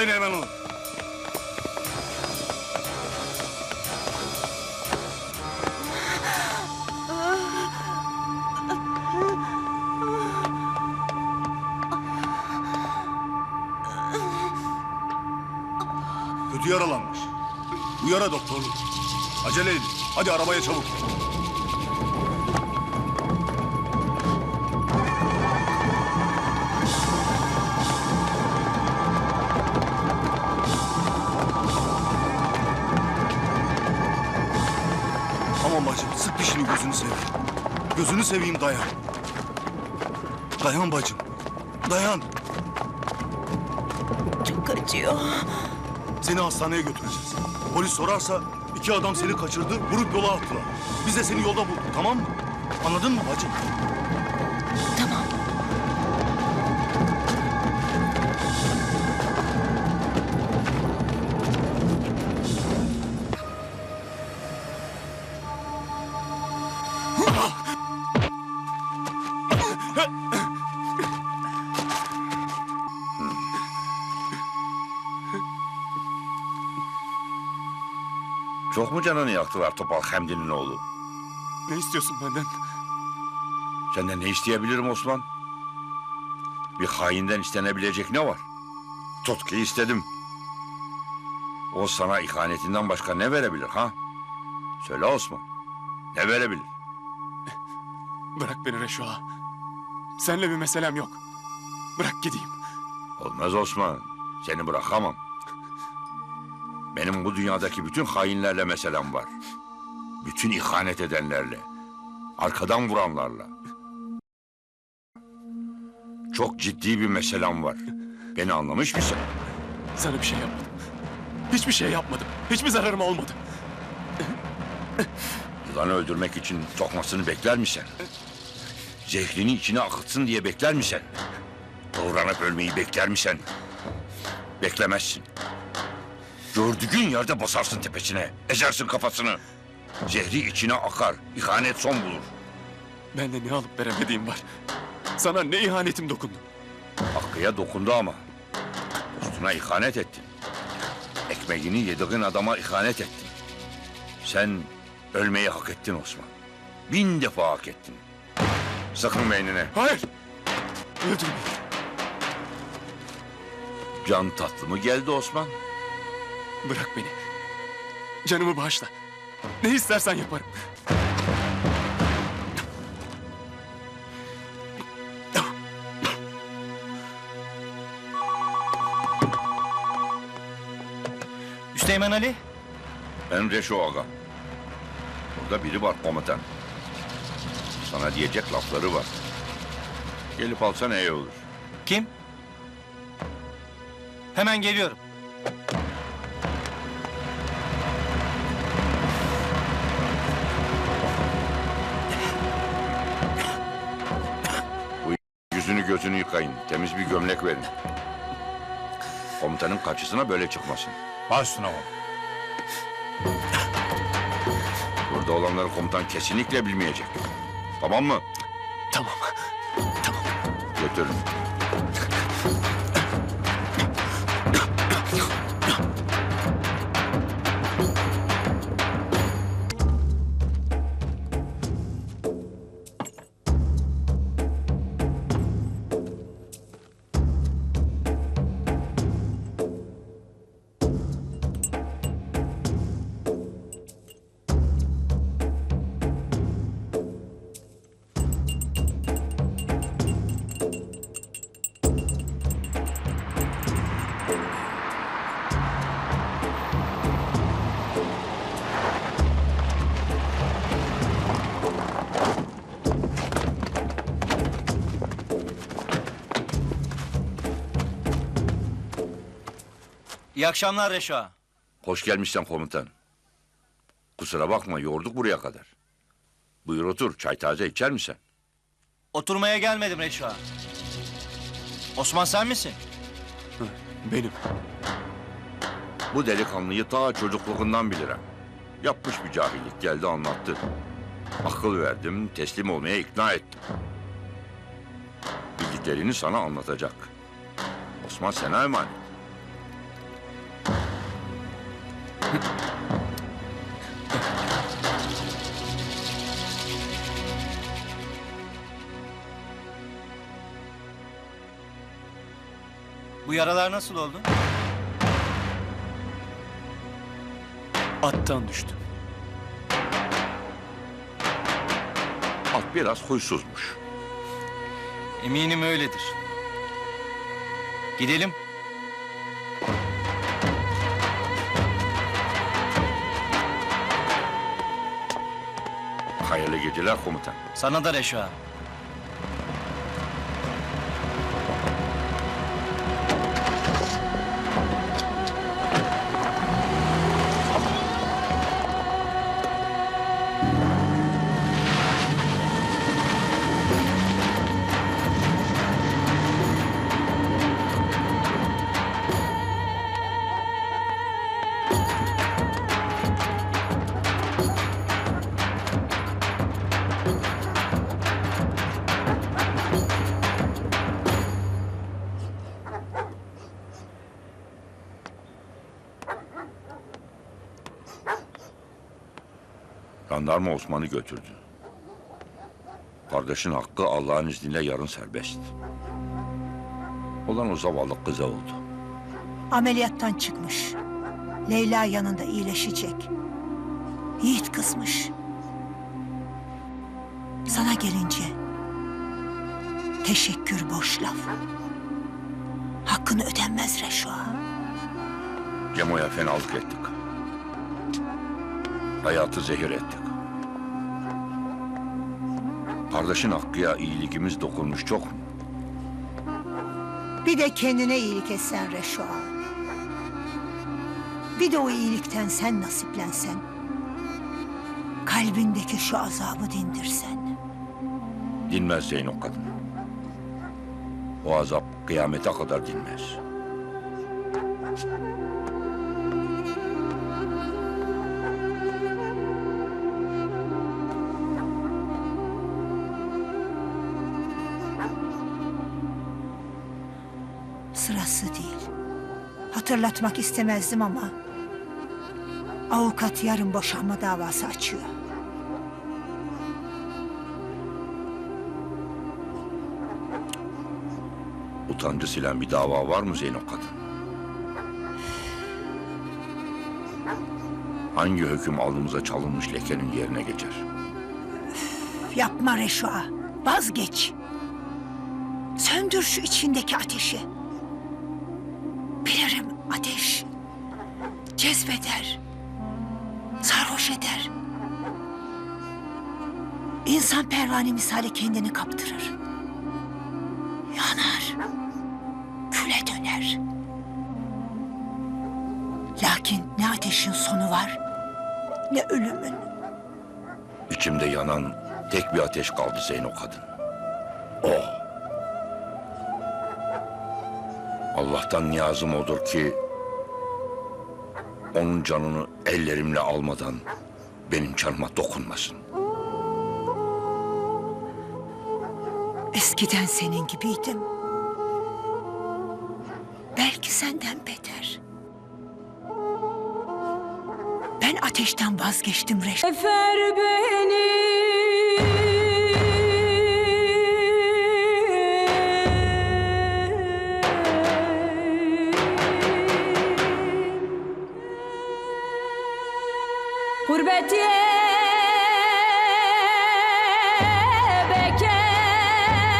Bağlayın hemen onu. Kötü yaralanmış. Bu yara doktorluk. Acele edin. Hadi arabaya çabuk. Gözünü seveyim dayan. Dayan bacım. Dayan. Çok acıyor. Seni hastaneye götüreceğiz. Polis sorarsa iki adam seni kaçırdı, vurup yola attılar. Biz de seni yolda bulduk, tamam mı? Anladın mı bacım? Çok mu canını yaktılar Topal Hamdi'nin oğlu? Ne istiyorsun benden? Senden ne isteyebilirim Osman? Bir hainden istenebilecek ne var? Tutku istedim. O sana ihanetinden başka ne verebilir ha? Söyle Osman. Ne verebilir? Bırak beni Reşo ağa. Seninle bir meselem yok. Bırak gideyim. Olmaz Osman. Seni bırakamam. Benim bu dünyadaki bütün hainlerle meselem var. Bütün ihanet edenlerle. Arkadan vuranlarla. Çok ciddi bir meselem var. Beni anlamış mısın? Sana bir şey yapmadım. Hiçbir şey yapmadım. Hiçbir zararım olmadı. Yılanı öldürmek için tokmasını bekler misin? Zehrini içine akıtsın diye bekler misin? Doğranıp ölmeyi bekler misin? Beklemezsin. Gördüğün yerde basarsın tepesine, ezersin kafasını. Zehri içine akar, ihanet son bulur. Bende ne alıp veremediğim var. Sana ne ihanetim dokundu. Hakkı'ya dokundu ama. Dostuna ihanet ettin. Ekmeğini yediğin adama ihanet ettin. Sen ölmeyi hak ettin Osman. Bin defa hak ettin. Sakın beynine. Hayır. Öldürmeyin. Can tatlı mı geldi Osman? Bırak beni. Canımı bağışla. Ne istersen yaparım. Üsteğmen Ali. Ben Reşo Aga. Burada biri var komutan. Sana diyecek lafları var. Gelip alsan iyi olur. Kim? Hemen geliyorum. Gözünü yıkayın. Temiz bir gömlek verin. Komutanın karşısına böyle çıkmasın. Baş üstüne bak. Burada olanları komutan kesinlikle bilmeyecek. Tamam mı? Tamam. Tamam. Götürün. İyi akşamlar Reşo ağa. Hoş gelmişsen komutan. Kusura bakma yorduk buraya kadar. Buyur otur çay taze içer misin? Oturmaya gelmedim Reşo ağa. Osman sen misin? Benim. Bu delikanlıyı ta çocukluğundan bilirim. Yapmış bir cahillik geldi anlattı. Akıl verdim, teslim olmaya ikna ettim. Bildiklerini sana anlatacak. Osman sana emanet. Bu yaralar nasıl oldu? Attan düştüm. At biraz huysuzmuş. Eminim öyledir. Gidelim. Hayırlı geceler komutan. Sana da Reşo Jandarma Osman'ı götürdü. Kardeşin hakkı Allah'ın izniyle yarın serbest. Olan o zavallı kıza oldu. Ameliyattan çıkmış. Leyla yanında iyileşecek. Yiğit kızmış. Sana gelince teşekkür boş laf. Hakkını ödenmez Reşo ağa. Cemo'ya fenalık ettik. Hayatı zehir ettik. Kardeşin Hakkı'ya iyilikimiz dokunmuş çok mu? Bir de kendine iyilik etsen Reşo. Bir de o iyilikten sen nasiplensen. Kalbindeki şu azabı dindirsen. Dinmez Zeyno kadın. O azap kıyamete kadar dinmez. Sırası değil. Hatırlatmak istemezdim ama... ...avukat yarın boşanma davası açıyor. Utancı silen bir dava var mı Zeyno kadın? Hangi hüküm alnımıza çalınmış lekenin yerine geçer? Yapma Reşo'a. Vazgeç. Söndür şu içindeki ateşi. Ateş. Cezbeder. Sarhoş eder. İnsan pervane misali kendini kaptırır. Yanar. Küle döner. Lakin ne ateşin sonu var ne ölümün. İçimde yanan tek bir ateş kaldı Zeyno kadın. O. Allah'tan niyazım odur ki... ...onun canını ellerimle almadan... ...benim canıma dokunmasın. Eskiden senin gibiydim. Belki senden beter. Ben ateşten vazgeçtim Reşat. Efer beni